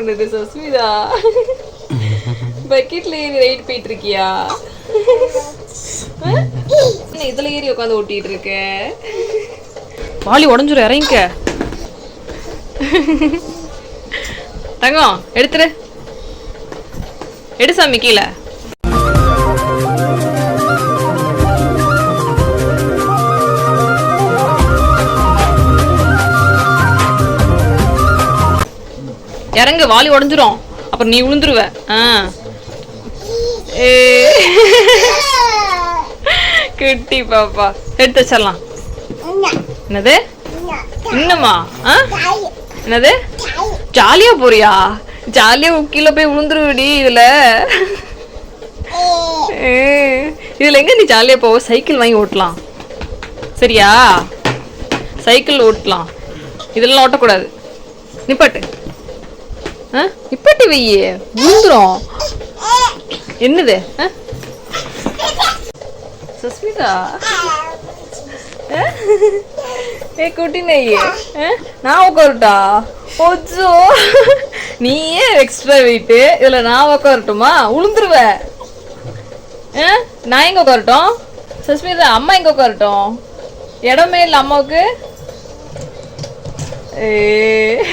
பண்ணுது சஸ்மிதா? பக்கெட்ல ஏறி ரைட் போயிட்டு இருக்கியா என்ன இதுல ஏறி உட்காந்து ஓட்டிட்டு இருக்க வாலி உடஞ்சிரும் இறங்கிக்க. தங்கம் எடுத்துரு. எடு சாமி கீழே. இறங்கு வாலி உடஞ்சிரும். அப்புறம் நீ விழுந்துருவ ஆ. ஏ. குட்டி பாப்பா. எடுத்து வச்சிடலாம். என்னது? இன்னுமா? ஆ? என்னது? ஜாலியா போறியா? ஜாலியா கீழே போய் விழுந்துருவடி இதுல. ஏ, இதுல எங்க நீ ஜாலியா போவ? சைக்கிள் வாங்கி ஓட்டலாம். சரியா? சைக்கிள் ஓட்டலாம். இதெல்லாம் ஓட்டக்கூடாது. நிப்பாட்டு. ஆ? நிப்பாட்டி வையே விழுந்துரும் என்னது? சஸ்மிதா? ஆ? ஏ குட்டி நெய். நான் உட்காருட்டா ஒச்சோ. நீ ஏன் எக்ஸ்ட்ரா வெயிட்டு இதில் நான் உட்காரட்டுமா உளுந்துருவ. ஆ? நான் எங்க உட்காரட்டும்? சஸ்மிதா அம்மா எங்கே உட்காரட்டும்? இடமே இல்லை அம்மாவுக்கு. ஏ.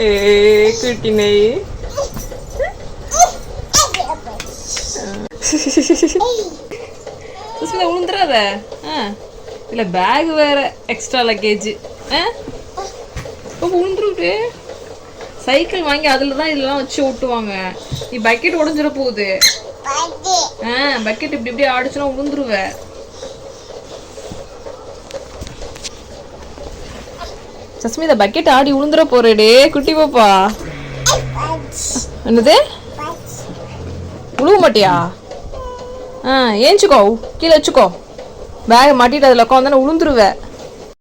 ஏ குட்டி நெய் சுஸ்மிதா உளுந்துடாத ஆ. இல்லை பேக் வேற எக்ஸ்ட்ரா லக்கேஜ் ஆ? இப்போ உளுந்துருட்டு சைக்கிள் வாங்கி அதில் தான் இதெல்லாம் வச்சு ஓட்டுவாங்க. நீ பக்கெட் உடஞ்சிட போகுது. ஆ பக்கெட் இப்படி இப்படி ஆடிச்சுன்னா உளுந்துருவ. சஸ்மிதா பக்கெட் ஆடி உளுந்துற போறேடே குட்டி பாப்பா. என்னது? உழுவ மாட்டியா? ஆ ஏஞ்சுக்கோ கீழே வச்சுக்கோ. பேகை மாட்டிட்டு அதில் உட்காந்து உளுந்துருவேன்